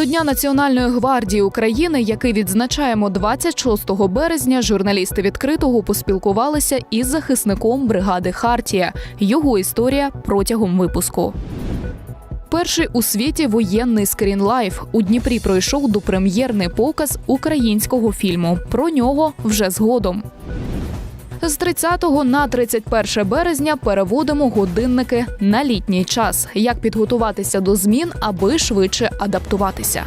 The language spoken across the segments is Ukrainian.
До Дня Національної гвардії України, який відзначаємо 26 березня, журналісти відкритого поспілкувалися із захисником бригади Хартія. Його історія протягом випуску. Перший у світі воєнний скрінлайф у Дніпрі пройшов допрем'єрний показ українського фільму. Про нього вже згодом. З 30 на 31 березня переводимо годинники на літній час. Як підготуватися до змін, аби швидше адаптуватися.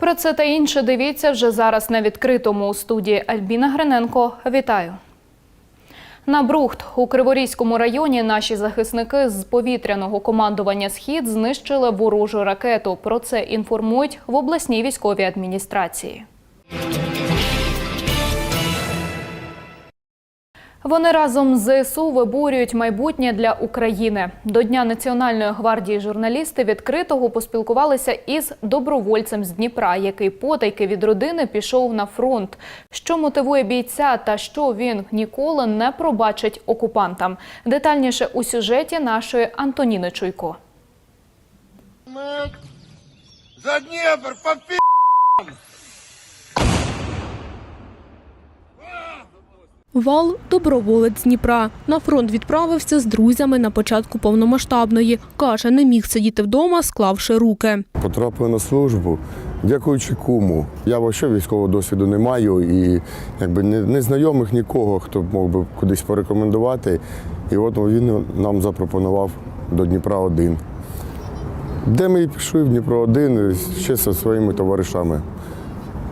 Про це та інше дивіться вже зараз на відкритому у студії Альбіна Гриненко. Вітаю. На Брухт у Криворізькому районі наші захисники з повітряного командування Схід знищили ворожу ракету. Про це інформують в обласній військовій адміністрації. Вони разом з ЗСУ виборюють майбутнє для України. До Дня Національної гвардії журналісти відкритого поспілкувалися із добровольцем з Дніпра, який потайки від родини пішов на фронт. Що мотивує бійця та що він ніколи не пробачить окупантам. Детальніше у сюжеті нашої Антоніни Чуйко. За Днепр, попи... Вал доброволець Дніпра. На фронт відправився з друзями на початку повномасштабної. Каже, не міг сидіти вдома, склавши руки. Потрапив на службу, дякуючи куму. Я взагалі військового досвіду не маю і якби не, знайомих нікого, хто мог би кудись порекомендувати. І от він нам запропонував до Дніпра один. Де ми пішли в Дніпро один ще зі своїми товаришами.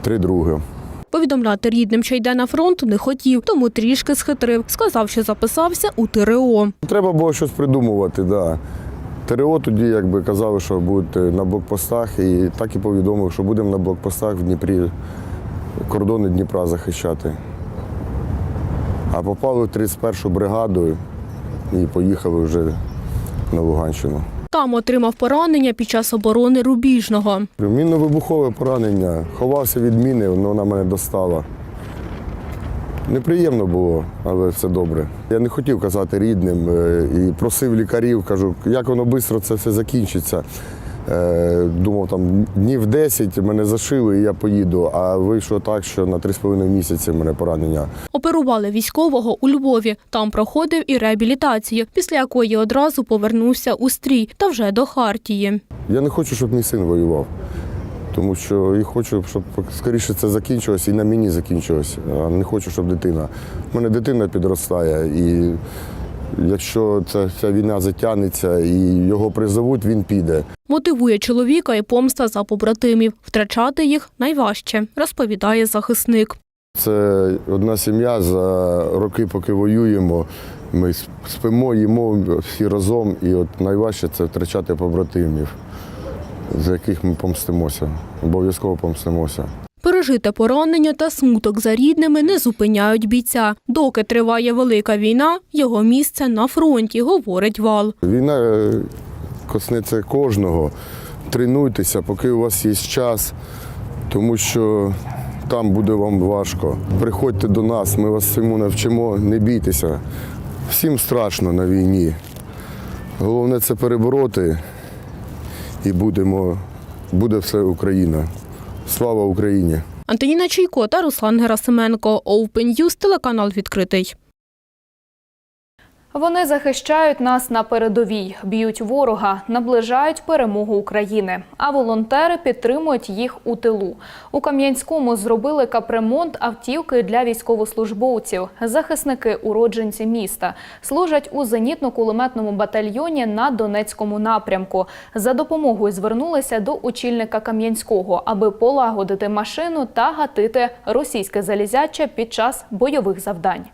Три други. Повідомляти рідним, що йде на фронт, не хотів, тому трішки схитрив. Сказав, що записався у ТРО. Треба було щось придумувати, да. ТРО тоді якби казали, що будуть на блокпостах, і так і повідомив, що будемо на блокпостах в Дніпрі кордони Дніпра захищати. А попали в 31-шу бригаду і поїхали вже на Луганщину. Там отримав поранення під час оборони Рубіжного. Мінно-вибухове поранення. Ховався від міни, вона мене достала. Неприємно було, але все добре. Я не хотів казати рідним е, і просив лікарів, кажу, як воно швидко це все закінчиться. Е, Думав, там днів 10 мене зашили і я поїду, а вийшло так, що на 3,5 місяці мене поранення. Оперували військового у Львові. Там проходив і реабілітацію, після якої одразу повернувся у стрій та вже до Хартії. Я не хочу, щоб мій син воював, тому що і хочу, щоб скоріше це закінчилось і на мені закінчилось. Не хочу, щоб дитина. У мене дитина підростає, і якщо ця, ця війна затягнеться і його призовуть, він піде. Мотивує чоловіка і помста за побратимів. Втрачати їх найважче, розповідає захисник. Це одна сім'я за роки, поки воюємо. Ми спимо, їмо всі разом, і от найважче це втрачати побратимів, за яких ми помстимося. Обов'язково помстимося. Пережите поранення та смуток за рідними не зупиняють бійця. Доки триває велика війна, його місце на фронті, говорить Вал. Війна е, коснеться кожного. Тренуйтеся, поки у вас є час, тому що там буде вам важко. Приходьте до нас, ми вас всьому навчимо, не бійтеся. Всім страшно на війні. Головне це перебороти і будемо, буде все Україна. Слава Україні! Антоніна Чайко та Руслан Герасименко. Open телеканал відкритий. Вони захищають нас на передовій, б'ють ворога, наближають перемогу України. А волонтери підтримують їх у тилу. У Кам'янському зробили капремонт автівки для військовослужбовців. Захисники, уродженці міста, служать у зенітно-кулеметному батальйоні на Донецькому напрямку. За допомогою звернулися до очільника Кам'янського, аби полагодити машину та гатити російське залізяче під час бойових завдань.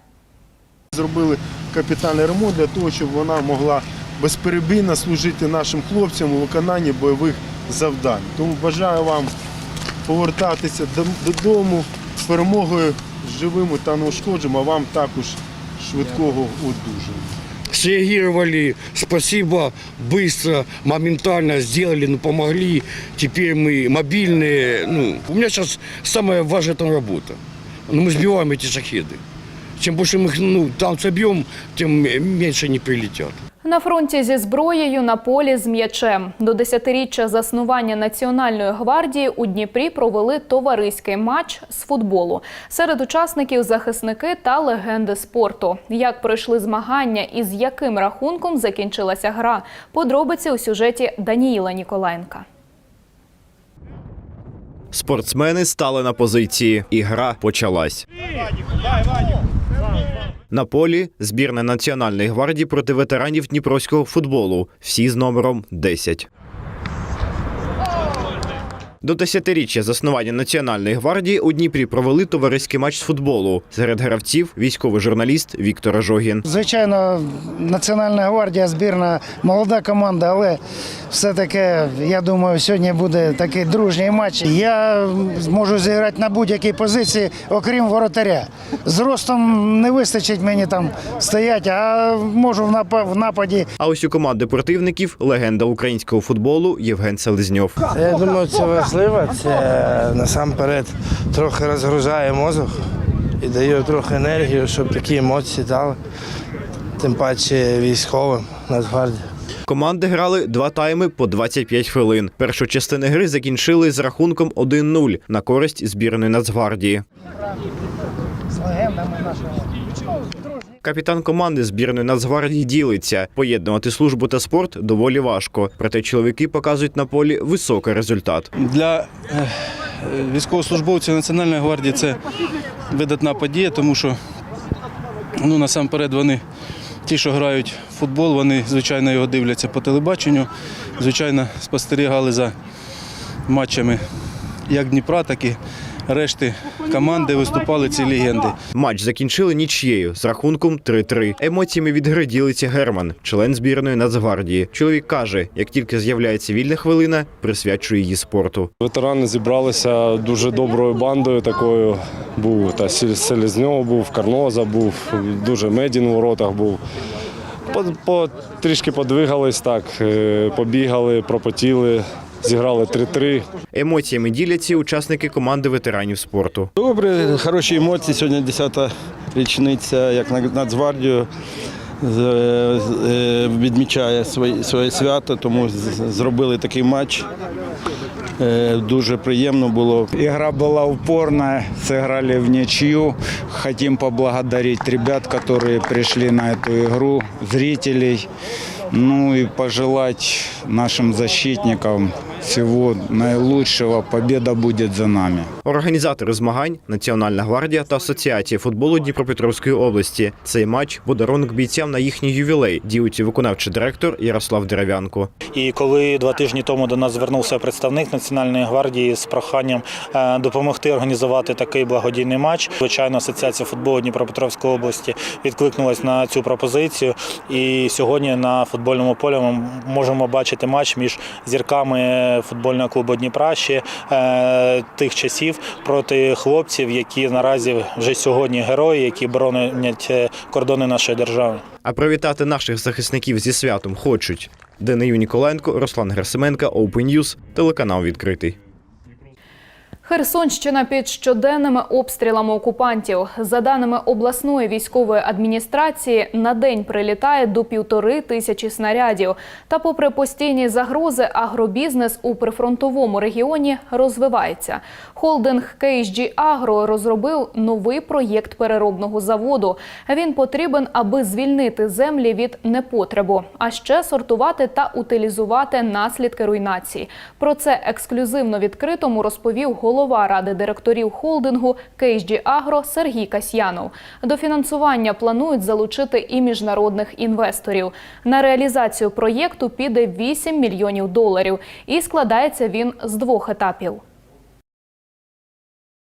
Зробили капітальний ремонт для того, щоб вона могла безперебійно служити нашим хлопцям у виконанні бойових завдань. Тому бажаю вам повертатися дом- додому з перемогою живими та неушкодженими, а вам також швидкого одужання. среагировали, спасибо, быстро, моментально сделали, ну, помогли. Теперь мы мобильные. Ну, у меня сейчас самая важная там работа. Ну, мы сбиваем эти шахеды. Чем больше мы их ну, там собьем, тем меньше они прилетят. На фронті зі зброєю на полі з м'ячем до десятиріччя заснування Національної гвардії у Дніпрі провели товариський матч з футболу. Серед учасників захисники та легенди спорту. Як пройшли змагання і з яким рахунком закінчилася гра? Подробиці у сюжеті Даніїла Ніколаєнка. Спортсмени стали на позиції, і гра почалась. На полі збірна Національної гвардії проти ветеранів дніпровського футболу. Всі з номером 10. До десятиріччя заснування Національної гвардії у Дніпрі провели товариський матч з футболу. Серед гравців військовий журналіст Віктор Ажогін. Звичайно, Національна гвардія збірна молода команда, але все-таки я думаю, сьогодні буде такий дружній матч. Я зможу зіграти на будь-якій позиції, окрім воротаря. Зростом не вистачить мені там стояти, а можу в нападі А ось у команди противників легенда українського футболу Євген Селезньов. Я думаю, це важливо. Це насамперед трохи розгружає мозок і дає трохи енергію, щоб такі емоції дали. Тим паче військовим Нацгвардії. Команди грали два тайми по 25 хвилин. Першу частину гри закінчили з рахунком 1-0 на користь збірної Нацгвардії. Капітан команди збірної Нацгвардії ділиться. Поєднувати службу та спорт доволі важко. Проте чоловіки показують на полі високий результат. Для е, військовослужбовців Національної гвардії це видатна подія, тому що ну, насамперед вони, ті, що грають в футбол, вони звичайно його дивляться по телебаченню, звичайно, спостерігали за матчами як Дніпра, так і решти команди виступали ці легенди. Матч закінчили нічією з рахунком 3-3. Емоціями від гри ділиться Герман, член збірної Нацгвардії. Чоловік каже, як тільки з'являється вільна хвилина, присвячує її спорту. Ветерани зібралися дуже доброю бандою такою. Був та Селезньов був, Карноза був, дуже Медін у воротах був. По, по, трішки подвигались так, е, побігали, пропотіли, зіграли 3-3. Емоціями діляться і учасники команди ветеранів спорту. Добре, хороші емоції. Сьогодні 10-та річниця, як на Нацгвардію з- е, відмічає своє, своє свято, тому з- зробили такий матч. Е, Дуже приємно було. Игра была упорная, сыграли в ничью. Хотим поблагодарить ребят, которые пришли на эту игру, зрителей. Ну и пожелать нашим защитникам всего наилучшего. Победа будет за нами. Організатори змагань Національна гвардія та Асоціація футболу Дніпропетровської області. Цей матч подарунок бійцям на їхній ювілей. Ділиться виконавчий директор Ярослав Дерев'янко. І коли два тижні тому до нас звернувся представник Національної гвардії з проханням е, допомогти організувати такий благодійний матч, звичайно, Асоціація футболу Дніпропетровської області відкликнулась на цю пропозицію. І сьогодні на футбольному полі ми можемо бачити матч між зірками футбольного клубу Дніпра ще е, тих часів проти хлопців, які наразі вже сьогодні герої, які боронять е, кордони нашої держави. А привітати наших захисників зі святом хочуть Данию Ніколенко, Руслан Герсименка, Open News, телеканал відкритий. Херсонщина під щоденними обстрілами окупантів. За даними обласної військової адміністрації, на день прилітає до півтори тисячі снарядів. Та, попри постійні загрози, агробізнес у прифронтовому регіоні розвивається. Холдинг KSG Agro розробив новий проєкт переробного заводу. Він потрібен, аби звільнити землі від непотребу, а ще сортувати та утилізувати наслідки руйнації. Про це ексклюзивно відкритому розповів голова ради директорів холдингу KSG Агро Сергій Касьянов. До фінансування планують залучити і міжнародних інвесторів. На реалізацію проєкту піде 8 мільйонів доларів, і складається він з двох етапів.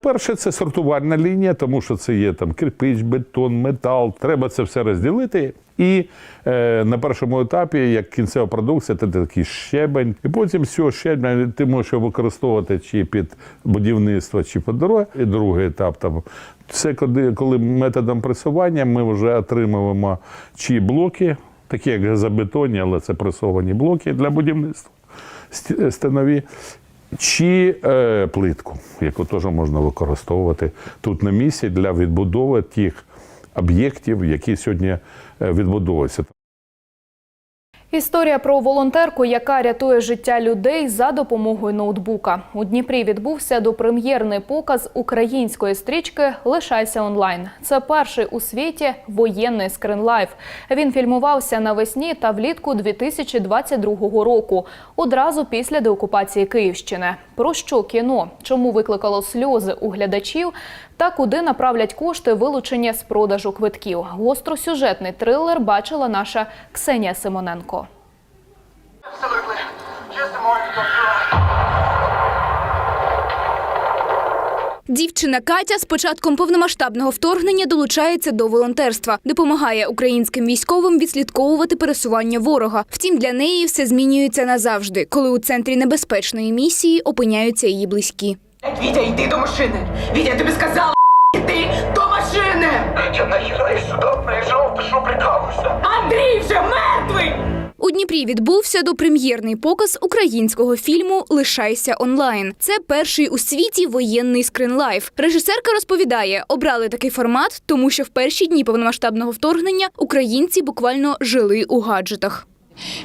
Перше, це сортувальна лінія, тому що це є там кирпич, бетон, метал. Треба це все розділити. І е, на першому етапі, як кінцева продукція, це такий щебень. І потім з цього щебня ти можеш використовувати чи під будівництво, чи під дороги. І другий етап там. Це коли, коли методом пресування ми вже отримуємо чи блоки, такі як газобетонні, але це пресовані блоки для будівництва станові, чи е, плитку, яку теж можна використовувати тут на місці для відбудови тих об'єктів, які сьогодні е, відбудовуються. Історія про волонтерку, яка рятує життя людей за допомогою ноутбука. У Дніпрі відбувся допрем'єрний показ української стрічки Лишайся онлайн. Це перший у світі воєнний скринлайф. Він фільмувався навесні та влітку 2022 року, одразу після деокупації Київщини. Про що кіно? Чому викликало сльози у глядачів? Та куди направлять кошти вилучення з продажу квитків? Гостросюжетний трилер бачила наша Ксенія Симоненко. Дівчина Катя з початком повномасштабного вторгнення долучається до волонтерства, допомагає українським військовим відслідковувати пересування ворога. Втім, для неї все змінюється назавжди, коли у центрі небезпечної місії опиняються її близькі. Вітя, йди до машини! Вітя, я тобі сказала, йди до машини! Я нахіра сюди приїжджав, ти що прикалуєшся? Андрій вже мертвий! У Дніпрі відбувся допрем'єрний показ українського фільму Лишайся онлайн. Це перший у світі воєнний скринлайф. Режисерка розповідає, обрали такий формат, тому що в перші дні повномасштабного вторгнення українці буквально жили у гаджетах.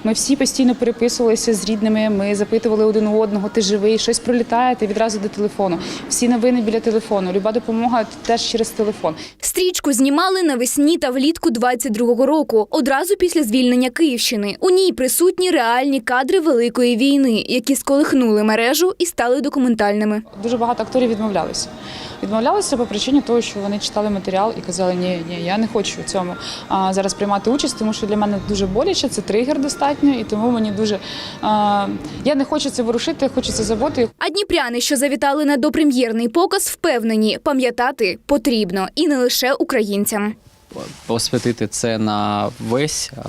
Ми всі постійно переписувалися з рідними. Ми запитували один у одного, ти живий, щось пролітає, ти відразу до телефону. Всі новини біля телефону. Люба допомога теж через телефон. Стрічку знімали навесні та влітку 22-го року, одразу після звільнення Київщини. У ній присутні реальні кадри великої війни, які сколихнули мережу і стали документальними. Дуже багато акторів відмовлялися. Відмовлялися по причині того, що вони читали матеріал і казали, ні, ні, я не хочу в цьому зараз приймати участь, тому що для мене дуже боляче, це тригер достатньо, і тому мені дуже я не хочу це ворушити, хочу це забути. А дніпряни, що завітали на допрем'єрний показ, впевнені, пам'ятати потрібно і не лише українцям. Посвятити це на весь е,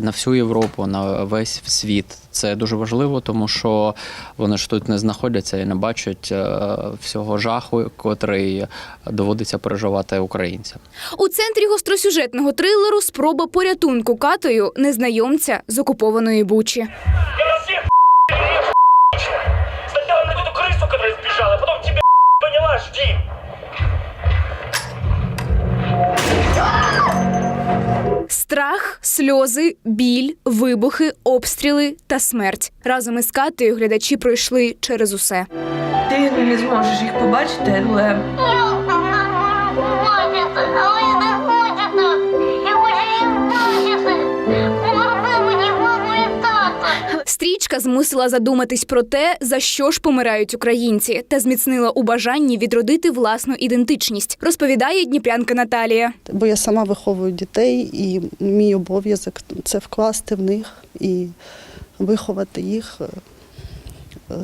на всю Європу, на весь світ. Це дуже важливо, тому що вони ж тут не знаходяться і не бачать е, всього жаху, котрий доводиться переживати українцям. У центрі гостросюжетного трилеру спроба порятунку катою незнайомця з окупованої Бучі. Сначала на эту крысу, которая сбежала, а потом тебе поняла, жди! Страх, сльози, біль, вибухи, обстріли та смерть. Разом із Катею глядачі пройшли через усе. Ти не зможеш їх побачити, але Змусила задуматись про те, за що ж помирають українці, та зміцнила у бажанні відродити власну ідентичність, розповідає дніпрянка Наталія. Бо я сама виховую дітей, і мій обов'язок це вкласти в них і виховати їх е,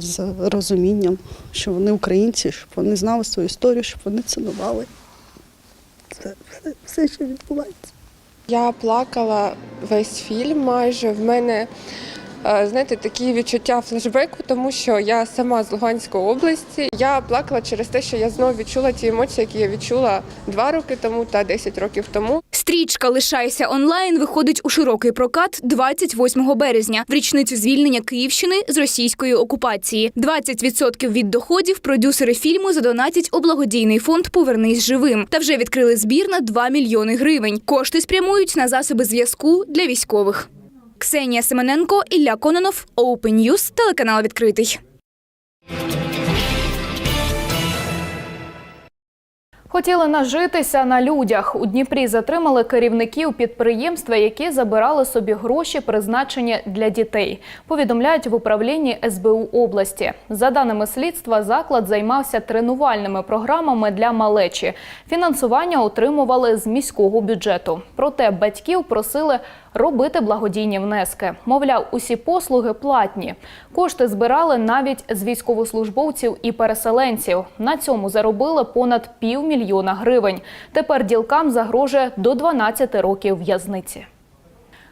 з розумінням, що вони українці, щоб вони знали свою історію, щоб вони цінували. Це все, все що відбувається. Я плакала весь фільм майже. В мене знаєте, такі відчуття флешбеку, тому що я сама з Луганської області. Я плакала через те, що я знову відчула ті емоції, які я відчула два роки тому та 10 років тому. Стрічка Лишайся онлайн виходить у широкий прокат 28 березня в річницю звільнення Київщини з російської окупації. 20% від доходів продюсери фільму задонатять у благодійний фонд Повернись живим та вже відкрили збір на 2 мільйони гривень. Кошти спрямують на засоби зв'язку для військових. Ксенія Семененко, Ілля Кононов, Open News, телеканал відкритий. Хотіли нажитися на людях. У Дніпрі затримали керівників підприємства, які забирали собі гроші, призначені для дітей. Повідомляють в управлінні СБУ області. За даними слідства, заклад займався тренувальними програмами для малечі. Фінансування отримували з міського бюджету. Проте батьків просили робити благодійні внески. Мовляв, усі послуги платні. Кошти збирали навіть з військовослужбовців і переселенців. На цьому заробили понад півмільйона гривень. Тепер ділкам загрожує до 12 років в'язниці.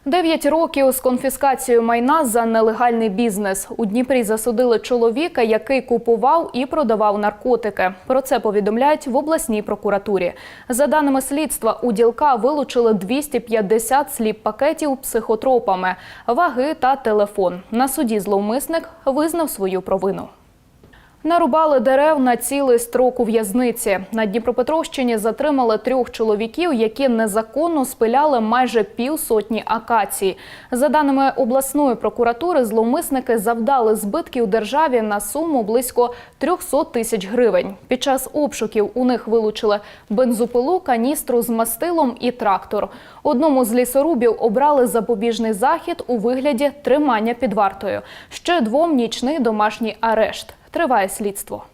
Дев'ять років з конфіскацією майна за нелегальний бізнес. У Дніпрі засудили чоловіка, який купував і продавав наркотики. Про це повідомляють в обласній прокуратурі. За даними слідства, у ділка вилучили 250 сліп-пакетів психотропами, ваги та телефон. На суді зловмисник визнав свою провину. Нарубали дерев на цілий строк у в'язниці. На Дніпропетровщині затримали трьох чоловіків, які незаконно спиляли майже півсотні акацій. За даними обласної прокуратури, зловмисники завдали збитків державі на суму близько 300 тисяч гривень. Під час обшуків у них вилучили бензопилу, каністру з мастилом і трактор. Одному з лісорубів обрали запобіжний захід у вигляді тримання під вартою. Ще двом нічний домашній арешт. Триває слідство.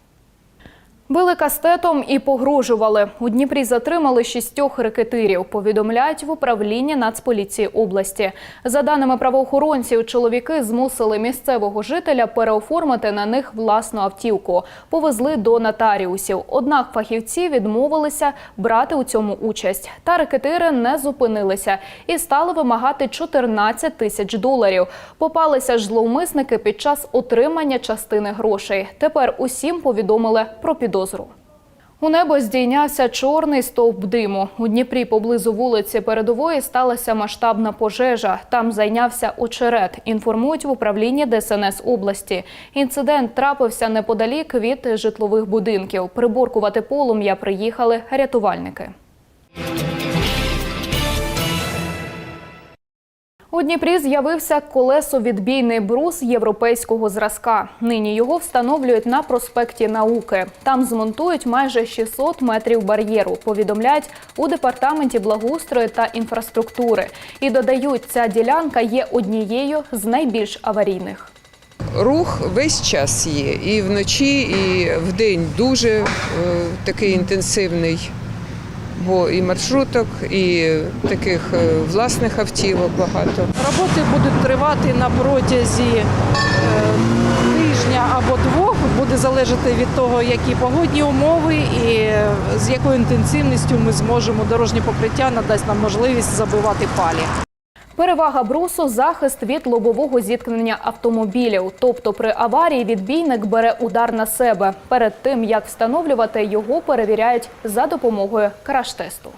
Били кастетом і погрожували. У Дніпрі затримали шістьох рекетирів. Повідомляють в управлінні Нацполіції області. За даними правоохоронців, чоловіки змусили місцевого жителя переоформити на них власну автівку. Повезли до нотаріусів. Однак фахівці відмовилися брати у цьому участь. Та рекетири не зупинилися і стали вимагати 14 тисяч доларів. Попалися ж зловмисники під час отримання частини грошей. Тепер усім повідомили про підозру. У небо здійнявся чорний стовп диму. У Дніпрі поблизу вулиці Передової сталася масштабна пожежа. Там зайнявся очерет. Інформують в управлінні ДСНС області. Інцидент трапився неподалік від житлових будинків. Приборкувати полум'я приїхали рятувальники. У Дніпрі з'явився колесовідбійний брус європейського зразка. Нині його встановлюють на проспекті Науки. Там змонтують майже 600 метрів бар'єру. Повідомляють у департаменті благоустрою та інфраструктури. І додають, ця ділянка є однією з найбільш аварійних. Рух весь час є. І вночі, і вдень дуже е, такий інтенсивний. Бо і маршруток, і таких е, власних автівок багато. Роботи будуть тривати на протязі е, тижня або двох. Буде залежати від того, які погодні умови і е, з якою інтенсивністю ми зможемо дорожнє покриття надасть нам можливість забивати палі. Перевага брусу захист від лобового зіткнення автомобілів. Тобто при аварії відбійник бере удар на себе. Перед тим як встановлювати його, перевіряють за допомогою краш-тесту.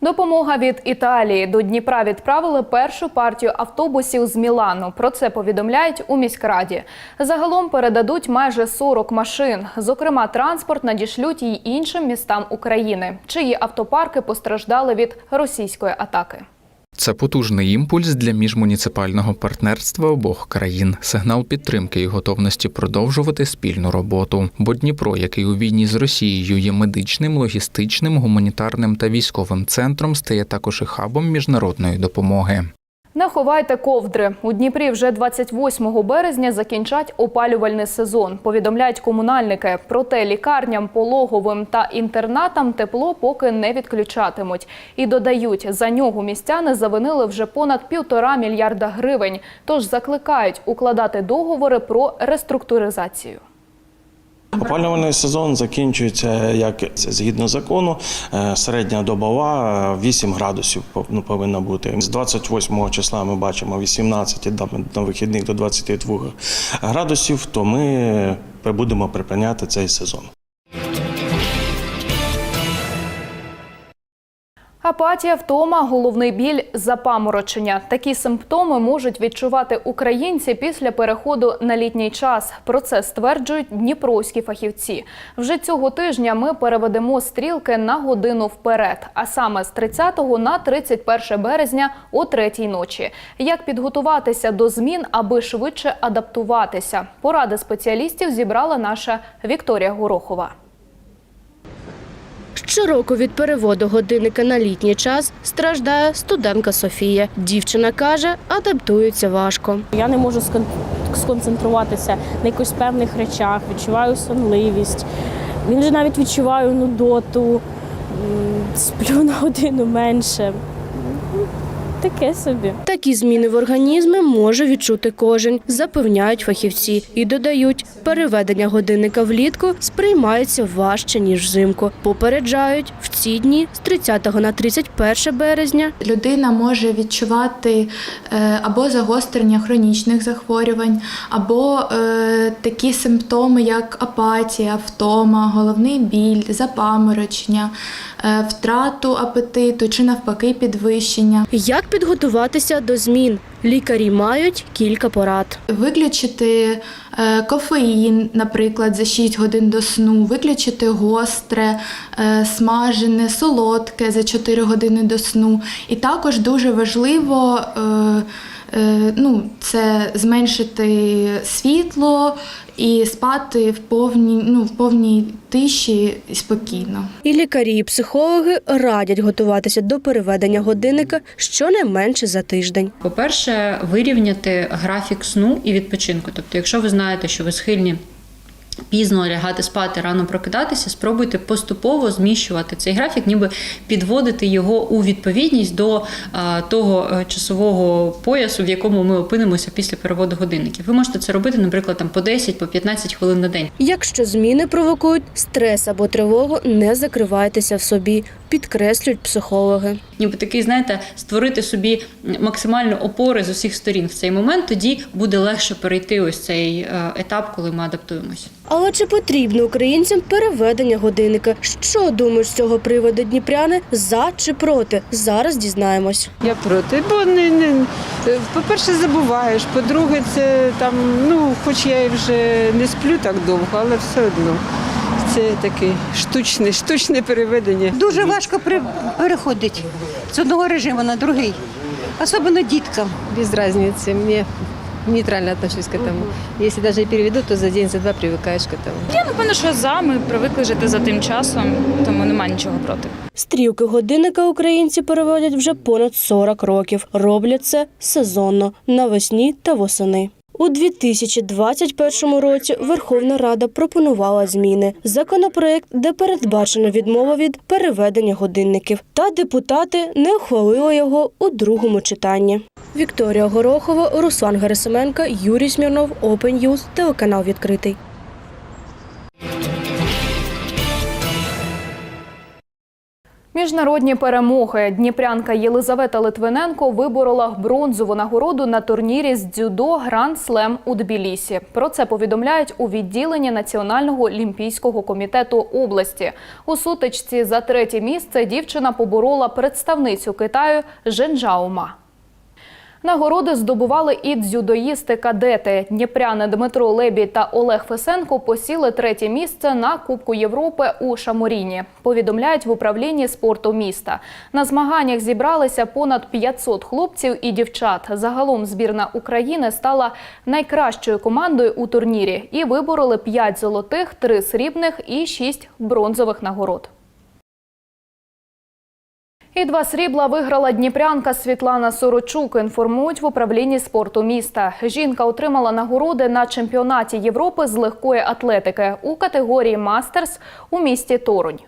Допомога від Італії до Дніпра відправили першу партію автобусів з Мілану. Про це повідомляють у міськраді. Загалом передадуть майже 40 машин. Зокрема, транспорт надішлють й іншим містам України, чиї автопарки постраждали від російської атаки. Це потужний імпульс для міжмуніципального партнерства обох країн, сигнал підтримки і готовності продовжувати спільну роботу. Бо Дніпро, який у війні з Росією є медичним, логістичним, гуманітарним та військовим центром, стає також і хабом міжнародної допомоги. Не ховайте ковдри. У Дніпрі вже 28 березня закінчать опалювальний сезон. Повідомляють комунальники. Проте лікарням, пологовим та інтернатам тепло поки не відключатимуть. І додають, за нього містяни завинили вже понад півтора мільярда гривень. Тож закликають укладати договори про реструктуризацію. Опалювальний сезон закінчується як згідно закону. е, Середня добова е, 8 градусів пов- ну, повинна бути. З 28 числа ми бачимо 18 да, на вихідних до 22 градусів. То ми будемо припиняти цей сезон. Апатія, втома, головний біль, запаморочення. Такі симптоми можуть відчувати українці після переходу на літній час. Про це стверджують дніпровські фахівці. Вже цього тижня ми переведемо стрілки на годину вперед, а саме з 30 на 31 березня о третій ночі. Як підготуватися до змін, аби швидше адаптуватися? Поради спеціалістів зібрала наша Вікторія Горохова. Щороку від переводу годинника на літній час страждає студентка Софія. Дівчина каже, адаптується важко. Я не можу сконцентруватися на якихось певних речах, відчуваю сонливість. Він же навіть відчуваю нудоту, сплю на годину менше. Таке собі. Такі зміни в організмі може відчути кожен, запевняють фахівці і додають, переведення годинника влітку сприймається важче ніж взимку. Попереджають в ці дні з 30 на 31 березня. Людина може відчувати е, або загострення хронічних захворювань, або е, такі симптоми, як апатія, втома, головний біль, запаморочення, е, втрату апетиту чи навпаки підвищення. Як підготуватися до змін? Лікарі мають кілька порад. Виключити е, кофеїн, наприклад, за 6 годин до сну, виключити гостре, е, смажене, солодке за 4 години до сну. І також дуже важливо е, ну, це зменшити світло і спати в повній, ну, в повній тиші і спокійно. І лікарі, і психологи радять готуватися до переведення годинника щонайменше за тиждень. По-перше, вирівняти графік сну і відпочинку. Тобто, якщо ви знаєте, що ви схильні пізно лягати спати, рано прокидатися, спробуйте поступово зміщувати цей графік, ніби підводити його у відповідність до а, того е, часового поясу, в якому ми опинимося після переводу годинників. Ви можете це робити, наприклад, там по 10, по 15 хвилин на день. Якщо зміни провокують стрес або тривогу, не закривайтеся в собі, підкреслюють психологи. Ніби такий, знаєте, створити собі максимальну опори з усіх сторін в цей момент, тоді буде легше перейти ось цей е, етап, коли ми адаптуємося. Але чи потрібно українцям переведення годинника? Що думають з цього приводу дніпряни? За чи проти? Зараз дізнаємось. Я проти, бо не, не по-перше, забуваєш. По-друге, це там, ну, хоч я і вже не сплю так довго, але все одно. Це таке штучне, штучне переведення. Дуже важко при- переходити з одного режиму на другий, особливо діткам. Без разницы. Мне нейтрально отношусь к этому. Если даже и переведу, то за день, за два привыкаешь к этому. Я напевно, що за ми привикли жити за тим часом, тому немає нічого проти. Стрілки годинника українці переводять вже понад 40 років. Роблять це сезонно навесні та восени. У 2021 році Верховна Рада пропонувала зміни. Законопроект, де передбачена відмова від переведення годинників, та депутати не ухвалили його у другому читанні. Вікторія Горохова, Руслан Герасименко, Юрій Смірнов, Open News, телеканал відкритий. Міжнародні перемоги дніпрянка Єлизавета Литвиненко виборола бронзову нагороду на турнірі з дзюдо Гранд Слем у Тбілісі. Про це повідомляють у відділенні Національного олімпійського комітету області. У сутичці за третє місце дівчина поборола представницю Китаю Женджаума. Нагороди здобували і дзюдоїсти-кадети. Дніпряни Дмитро Лебій та Олег Фесенко посіли третє місце на Кубку Європи у Шаморіні. Повідомляють в управлінні спорту міста. На змаганнях зібралися понад 500 хлопців і дівчат. Загалом збірна України стала найкращою командою у турнірі і вибороли 5 золотих, 3 срібних і 6 бронзових нагород. І два срібла виграла дніпрянка Світлана Сорочук. Інформують в управлінні спорту міста. Жінка отримала нагороди на чемпіонаті Європи з легкої атлетики у категорії Мастерс у місті Торонь.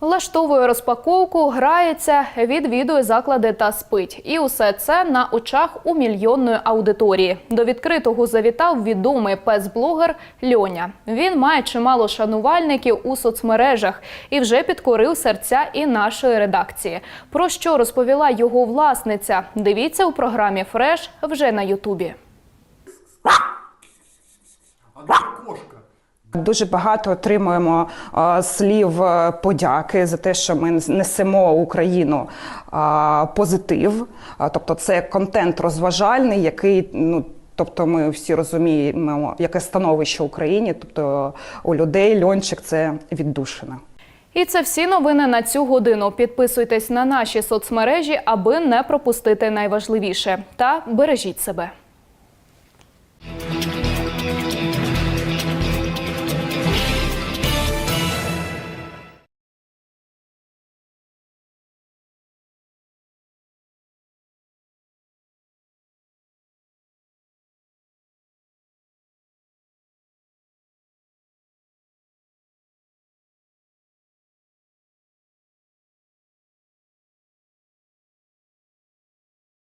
Влаштовує розпаковку, грається, відвідує заклади та спить. І усе це на очах у мільйонної аудиторії. До відкритого завітав відомий пес-блогер Льоня. Він має чимало шанувальників у соцмережах і вже підкорив серця і нашої редакції. Про що розповіла його власниця? Дивіться у програмі Фреш вже на Ютубі. Дуже багато отримуємо а, слів е, подяки за те, що ми несемо Україну а, позитив. Тобто, це контент розважальний, який ну. Тобто ми всі розуміємо, яке становище в Україні. Тобто у людей льончик це віддушина. І це всі новини на цю годину. Підписуйтесь на наші соцмережі, аби не пропустити найважливіше. Та бережіть себе.